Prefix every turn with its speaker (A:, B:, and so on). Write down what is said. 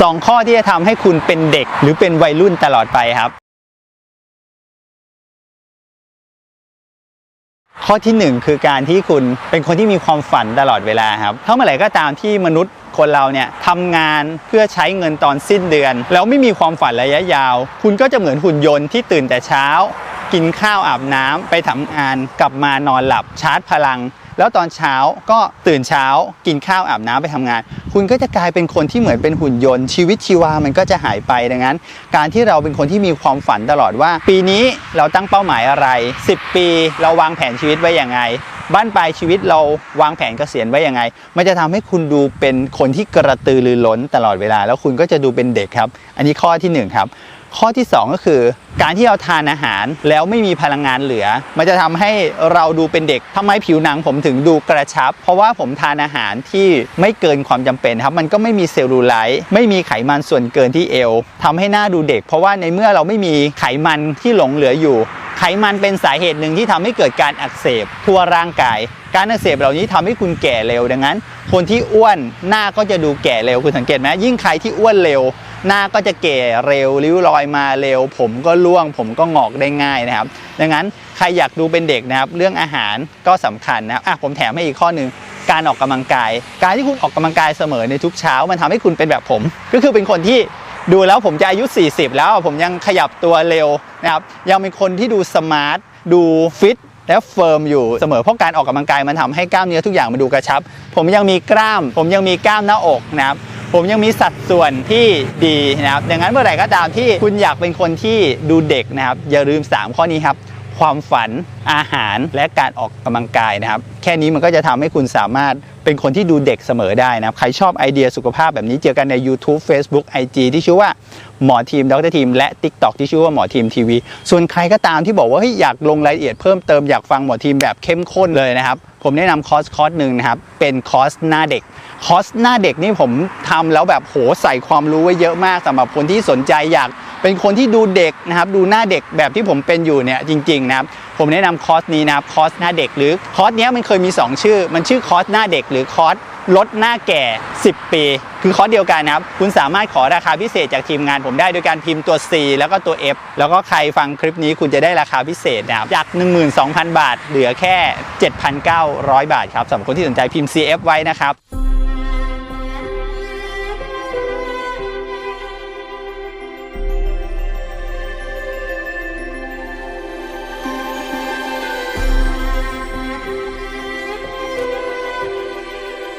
A: สองข้อที่จะทำให้คุณเป็นเด็กหรือเป็นวัยรุ่นตลอดไปครับ ข้อที่หนึ่งคือการที่คุณเป็นคนที่มีความฝันตลอดเวลาครับถ้าเมื่อไหร่ก็ตามที่มนุษย์คนเราเนี่ยทำงานเพื่อใช้เงินตอนสิ้นเดือน แล้วไม่มีความฝันระยะยาว คุณก็จะเหมือนหุ่นยนต์ที่ตื่นแต่เช้า กินข้าวอาบน้ำไปทำงานกลับมานอนหลับชาร์จพลัง แล้วตอนเช้าก็ตื่นเช้ากินข้าวอาบน้ำไปทำงาน คุณก็จะกลายเป็นคนที่เหมือนเป็นหุ่นยนต์ชีวิตชีวามันก็จะหายไปดังนั้น การที่เราเป็นคนที่มีความฝันตลอดว่า ปีนี้เราตั้งเป้าหมายอะไร 10 ปีเราวางแผนชีวิตไว้อย่างไงบ้านปลายชีวิตเราวางแผนเกษียณไว้ยังไง มันจะทำให้คุณดูเป็นคนที่กระตือรือร้นตลอดเวลา แล้วคุณก็จะดูเป็นเด็กครับ อันนี้ข้อที่หนึ่งครับ ข้อที่ 2 ก็คือ การที่เราทานอาหารแล้วไม่มีพลังงานเหลือ มันจะทำให้เราดูเป็นเด็กทำไมผิวหนังผมถึงดูกระชับ เพราะว่าผมทานอาหารที่ไม่เกินความจำเป็นครับ มันก็ไม่มีเซลลูไลท์ไม่มีไขมันส่วนเกินที่เอวทำให้หน้าดูเด็ก เพราะว่าในเมื่อเราไม่มีไขมันที่หลงเหลืออยู่ ไขมันเป็นสาเหตุหนึ่งที่ทำให้เกิดการอักเสบทั่วร่างกาย การอักเสบเหล่านี้ทำให้คุณแก่เร็วดังนั้น คนที่อ้วนหน้าก็จะดูแก่เร็วคุณสังเกตไหมยิ่งใครที่อ้วนเร็ว หน้าก็จะแก่เร็วริ้วรอยมาเร็ว ผมก็ร่วง ผมก็งอกได้ง่ายนะครับ ดังนั้นใครอยากดูเป็นเด็กนะครับ เรื่องอาหารก็สำคัญนะครับอะผมแถมให้อีกข้อหนึ่งการออกกำลังกาย การที่คุณออกกำลังกายเสมอในทุกเช้า มันทำให้คุณเป็นแบบผม ก็คือเป็นคนที่ดูแล้วผมจะอายุ 40 แล้วผมยังขยับตัวเร็วนะครับยังเป็นคนที่ดูสมาร์ทดูฟิตและเฟิร์มอยู่เสมอเพราะการออกกำลังกายมันทำให้กล้ามเนื้อทุกอย่างมันดูกระชับ ผมยังมีกล้าม ผมยังมีกล้ามหน้าอกนะครับ ผมยังมีสัดส่วนที่ดีนะครับ ดังนั้นเมื่อไหร่ก็ตามที่คุณอยากเป็นคนที่ดูเด็กนะครับ อย่าลืม 3 ข้อนี้ครับ ความฝันอาหารและการออกกำลังกายนะครับ แค่นี้มันก็จะทำให้คุณสามารถเป็นคนที่ดูเด็กเสมอได้นะครับ ใครชอบไอเดียสุขภาพแบบนี้เจอกันใน YouTube Facebook IG ที่ชื่อว่าหมอทีมดรทีมและ TikTok ที่ชื่อว่าหมอทีมทีวีส่วนใครก็ตามที่บอกว่าอยากลงรายละเอียดเพิ่มเติมอยากฟังหมอทีมแบบเข้มข้นเลยนะครับ ผมแนะนำคอร์สคอร์สหนึ่งนะครับเป็นคอร์สหน้าเด็กคอร์สหน้าเด็กนี่ผมทำแล้วแบบโหใส่ความรู้ไว้เยอะมากสำหรับคนที่สนใจอยาก เป็นคนที่ดูเด็กนะครับ ดูหน้าเด็กแบบที่ผมเป็นอยู่เนี่ยจริงๆนะครับ ผมแนะนำคอร์สนี้นะครับคอร์สหน้าเด็ก หรือคอร์สเนี้ยมันเคยมี 2 ชื่อ มันชื่อคอร์สหน้าเด็ก หรือคอร์สลดหน้าแก่ 10 ปี คือคอร์สเดียวกันนะครับ คุณสามารถขอราคาพิเศษจากทีมงานผมได้โดยการพิมพ์ตัว C แล้วก็ตัว F แล้วก็ใครฟังคลิปนี้คุณจะได้ราคาพิเศษนะครับ จาก 12,000 บาท เหลือแค่ 7,900 บาทครับสำหรับคนที่สนใจพิมพ์ CF ไว้นะครับ